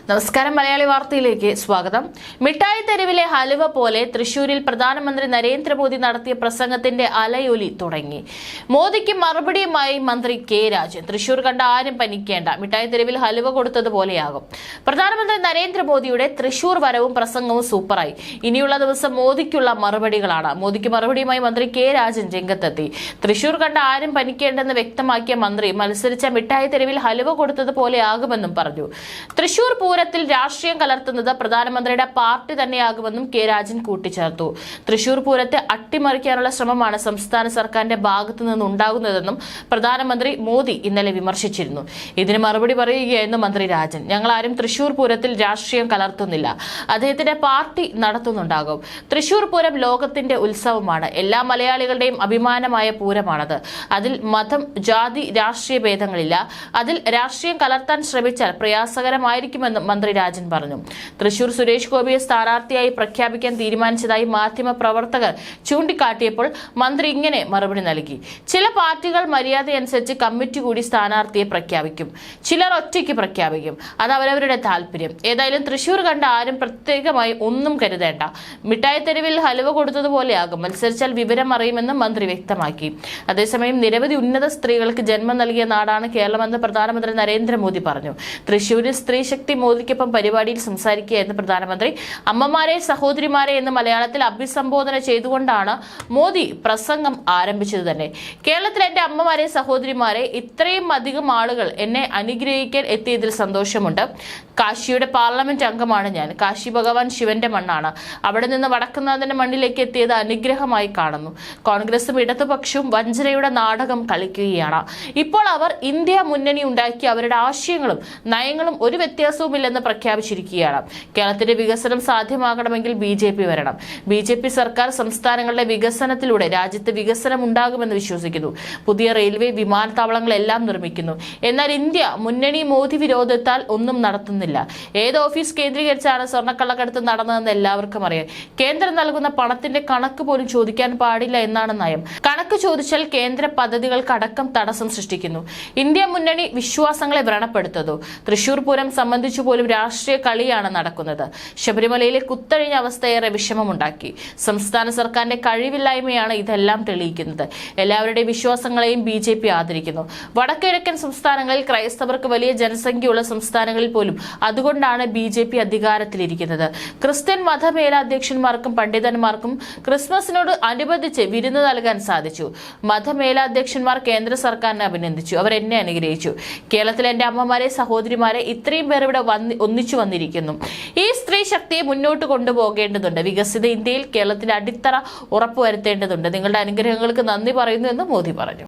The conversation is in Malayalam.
നമസ്കാരം മലയാളി വാർത്തയിലേക്ക് സ്വാഗതം. മിഠായി തെരുവിലെ ഹലുവ പോലെ തൃശൂരിൽ പ്രധാനമന്ത്രി നരേന്ദ്രമോദി നടത്തിയ പ്രസംഗത്തിന്റെ അലയൊലി തുടങ്ങി. മോദിക്ക് മറുപടിയുമായി മന്ത്രി കെ രാജൻ. തൃശൂർ കണ്ട ആരും പനിക്കേണ്ട. മിഠായി തെരുവിൽ ഹലുവ കൊടുത്തതുപോലെയാകും പ്രധാനമന്ത്രി നരേന്ദ്രമോദിയുടെ തൃശൂർ വരവും പ്രസംഗവും സൂപ്പറായി. ഇനിയുള്ള ദിവസം മോദിക്കുള്ള മറുപടികളാണ്. മോദിക്ക് മറുപടിയുമായി മന്ത്രി കെ രാജൻ രംഗത്തെത്തി. തൃശൂർ കണ്ട ആരും പനിക്കേണ്ടെന്ന് വ്യക്തമാക്കിയ മന്ത്രി മത്സരിച്ച മിഠായി തെരുവിൽ ഹലുവ കൊടുത്തതുപോലെയാകുമെന്നും പറഞ്ഞു. തൃശൂർ പൂരത്തിൽ രാഷ്ട്രീയം കലർത്തുന്നത് പ്രധാനമന്ത്രിയുടെ പാർട്ടി തന്നെയാകുമെന്നും കെ രാജൻ കൂട്ടിച്ചേർത്തു. തൃശൂർ പൂരത്തെ അട്ടിമറിക്കാനുള്ള ശ്രമമാണ് സംസ്ഥാന സർക്കാരിന്റെ ഭാഗത്തു നിന്നുണ്ടാകുന്നതെന്നും പ്രധാനമന്ത്രി മോദി ഇന്നലെ വിമർശിച്ചിരുന്നു. ഇതിന് മറുപടി പറയുകയായിരുന്നു മന്ത്രി രാജൻ. ഞങ്ങൾ ആരും തൃശൂർ പൂരത്തിൽ രാഷ്ട്രീയം കലർത്തുന്നില്ല. അദ്ദേഹത്തിന്റെ പാർട്ടി നടത്തുന്നുണ്ടാകും. തൃശൂർ പൂരം ലോകത്തിന്റെ ഉത്സവമാണ്. എല്ലാ മലയാളികളുടെയും അഭിമാനമായ പൂരമാണത്. അതിൽ മതം ജാതി രാഷ്ട്രീയ ഭേദങ്ങളില്ല. അതിൽ രാഷ്ട്രീയം കലർത്താൻ ശ്രമിച്ചാൽ പ്രയാസകരമായിരിക്കുമെന്നും മന്ത്രി രാജൻ പറഞ്ഞു. തൃശൂർ സുരേഷ് ഗോപിയെ സ്ഥാനാർത്ഥിയായി പ്രഖ്യാപിക്കാൻ തീരുമാനിച്ചതായി മാധ്യമ പ്രവർത്തകർ ചൂണ്ടിക്കാട്ടിയപ്പോൾ മന്ത്രി ഇങ്ങനെ മറുപടി നൽകി. ചില പാർട്ടികൾ മര്യാദയനുസരിച്ച് കമ്മിറ്റി കൂടി സ്ഥാനാർത്ഥിയെ പ്രഖ്യാപിക്കും. ചിലർ ഒറ്റയ്ക്ക് പ്രഖ്യാപിക്കും. അത് അവരവരുടെ താല്പര്യം. ഏതായാലും തൃശൂർ കണ്ട ആരും പ്രത്യേകമായി ഒന്നും കരുതേണ്ട. മിഠായി തെരുവിൽ ഹലുവ കൊടുത്തതുപോലെയാകും. മത്സരിച്ചാൽ വിവരം അറിയുമെന്നും മന്ത്രി വ്യക്തമാക്കി. അതേസമയം നിരവധി ഉന്നത സ്ത്രീകൾക്ക് ജന്മം നൽകിയ നാടാണ് കേരളമെന്ന് പ്രധാനമന്ത്രി നരേന്ദ്രമോദി പറഞ്ഞു. തൃശൂരിൽ സ്ത്രീ ശക്തി മോദിക്കൊപ്പം പരിപാടിയിൽ സംസാരിക്കുകയായിരുന്നു പ്രധാനമന്ത്രി. അമ്മമാരെ സഹോദരിമാരെ എന്ന് മലയാളത്തിൽ അഭിസംബോധന ചെയ്തുകൊണ്ടാണ് മോദി പ്രസംഗം ആരംഭിച്ചത് തന്നെ. കേരളത്തിൽ എന്റെ അമ്മമാരെ സഹോദരിമാരെ ഇത്രയും അധികം ആളുകൾ എന്നെ അനുഗ്രഹിക്കാൻ എത്തിയതിൽ സന്തോഷമുണ്ട്. കാശിയുടെ പാർലമെന്റ് അംഗമാണ് ഞാൻ. കാശി ഭഗവാൻ ശിവന്റെ മണ്ണാണ്. അവിടെ നിന്ന് വടക്കുന്നാഥന്റെ മണ്ണിലേക്ക് എത്തിയത് അനുഗ്രഹമായി കാണുന്നു. കോൺഗ്രസും ഇടതുപക്ഷവും വഞ്ചനയുടെ നാടകം കളിക്കുകയാണ്. ഇപ്പോൾ അവർ ഇന്ത്യ മുന്നണി ഉണ്ടാക്കി അവരുടെ ആശയങ്ങളും നയങ്ങളും ഒരു വ്യത്യാസവുമില്ലെന്ന് പ്രഖ്യാപിച്ചിരിക്കുകയാണ്. കേരളത്തിന്റെ വികസനം സാധ്യമാകണമെങ്കിൽ ബി ജെ പി വരണം. ബി ജെ പി സർക്കാർ സംസ്ഥാനങ്ങളുടെ വികസനത്തിലൂടെ രാജ്യത്ത് വികസനം ഉണ്ടാകുമെന്ന് വിശ്വസിക്കുന്നു. പുതിയ റെയിൽവേ വിമാനത്താവളങ്ങളെല്ലാം നിർമ്മിക്കുന്നു. എന്നാൽ ഇന്ത്യ മുന്നണി മോദി വിരോധത്താൽ ഒന്നും നടത്തുന്നില്ല. ഏത് ഓഫീസ് കേന്ദ്രീകരിച്ചാണ് സ്വർണക്കള്ളക്കടത്ത് നടന്നതെന്ന് എല്ലാവർക്കും അറിയാം. കേന്ദ്രം നൽകുന്ന പണത്തിന്റെ കണക്ക് പോലും ചോദിക്കാൻ പാടില്ല എന്നാണ് നയം. കണക്ക് ചോദിച്ചാൽ കേന്ദ്ര പദ്ധതികൾക്ക് അടക്കം തടസ്സം സൃഷ്ടിക്കുന്നു. ഇന്ത്യ മുന്നണി വിശ്വാസങ്ങളെ വ്രണപ്പെടുത്തതു തൃശൂർ പൂരം സംബന്ധിച്ചു പോലും രാഷ്ട്രീയ കളിയാണ് നടക്കുന്നത്. ശബരിമലയിലെ കുത്തഴിഞ്ഞ അവസ്ഥ ഏറെ വിഷമമുണ്ടാക്കി. സംസ്ഥാന സർക്കാരിന്റെ കഴിവില്ലായ്മയാണ് ഇതെല്ലാം തെളിയിക്കുന്നത്. എല്ലാവരുടെയും വിശ്വാസങ്ങളെയും ബി ജെ പി ആദരിക്കുന്നു. വടക്കിഴക്കൻ സംസ്ഥാനങ്ങളിൽ ക്രൈസ്തവർക്ക് വലിയ ജനസംഖ്യയുള്ള സംസ്ഥാനങ്ങളിൽ പോലും അതുകൊണ്ടാണ് ബി ജെ പി അധികാരത്തിലിരിക്കുന്നത്. ക്രിസ്ത്യൻ മതമേലാധ്യക്ഷന്മാർക്കും പണ്ഡിതന്മാർക്കും ക്രിസ്മസിനോട് അനുബന്ധിച്ച് വിരുന്ന് നൽകാൻ സാധിച്ചു. മതമേലാധ്യക്ഷന്മാർ കേന്ദ്ര സർക്കാരിനെ അഭിനന്ദിച്ചു. അവർ എന്നെ അനുഗ്രഹിച്ചു. കേരളത്തിലെ എന്റെ അമ്മമാരെ സഹോദരിമാരെ ഇത്രയും പേർ ഇവിടെ വന്ന് ഒന്നിച്ചു വന്നിരിക്കുന്നു. ഈ സ്ത്രീ ശക്തിയെ മുന്നോട്ട് കൊണ്ടുപോകേണ്ടതുണ്ട്. വികസിത ഇന്ത്യയിൽ കേരളത്തിന്റെ അടിത്തറ ഉറപ്പുവരുത്തേണ്ടതുണ്ട്. നിങ്ങളുടെ അനുഗ്രഹങ്ങൾക്ക് നന്ദി പറയുന്നു എന്ന് മോദി പറഞ്ഞു.